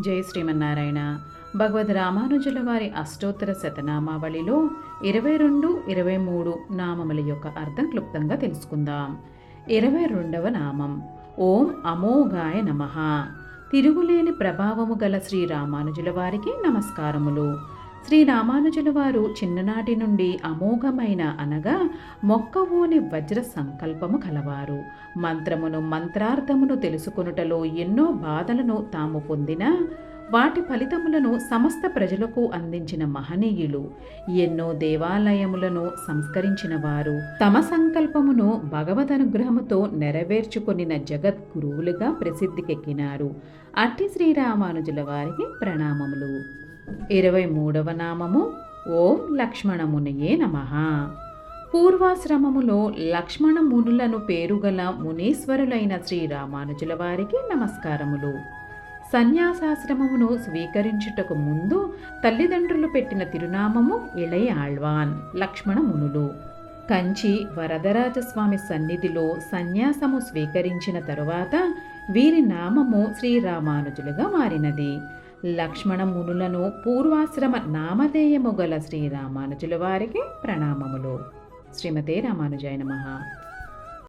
జై శ్రీమన్నారాయణ. భగవద్ రామానుజుల వారి అష్టోత్తర శతనామావళిలో ఇరవై రెండు ఇరవై మూడు నామముల యొక్క అర్థం క్లుప్తంగా తెలుసుకుందాం. ఇరవై రెండవ నామం. ఓం అమోఘాయ నమ. తిరుగులేని ప్రభావము గల శ్రీ రామానుజుల వారికి నమస్కారములు. శ్రీ రామానుజుల వారు చిన్ననాటి నుండి అమోఘమైన అనగా మొక్కవోని వజ్ర సంకల్పము కలవారు. మంత్రమును మంత్రార్థమును తెలుసుకొనుటలో ఎన్నో బాధలను తాము పొందినా వాటి ఫలితములను సమస్త ప్రజలకు అందించిన మహనీయులు. ఎన్నో దేవాలయములను సంస్కరించిన వారు తమ సంకల్పమును భగవద్ అనుగ్రహముతో నెరవేర్చుకొనిన జగద్గురువులుగా ప్రసిద్ధికెక్కినారు. అట్టి శ్రీరామానుజుల వారికి ప్రణామములు. ఇరవై మూడవ నామము. ఓం లక్ష్మణమునియే నమ. పూర్వాశ్రమములో లక్ష్మణ మునులను పేరుగల మునీశ్వరులైన శ్రీ రామానుజుల వారికి నమస్కారములు. సన్యాసాశ్రమమును స్వీకరించుటకు ముందు తల్లిదండ్రులు పెట్టిన తిరునామము ఇళయ ఆళ్వాన్ లక్ష్మణ మునులు కంచి వరదరాజస్వామి సన్నిధిలో సన్యాసము స్వీకరించిన తరువాత వీరి నామము శ్రీరామానుజులుగా మారినది. లక్ష్మణ మునులను పూర్వాశ్రమ నామధేయము గల శ్రీరామానుజుల వారికి ప్రణామములు. శ్రీమతే రామానుజాయ నమః.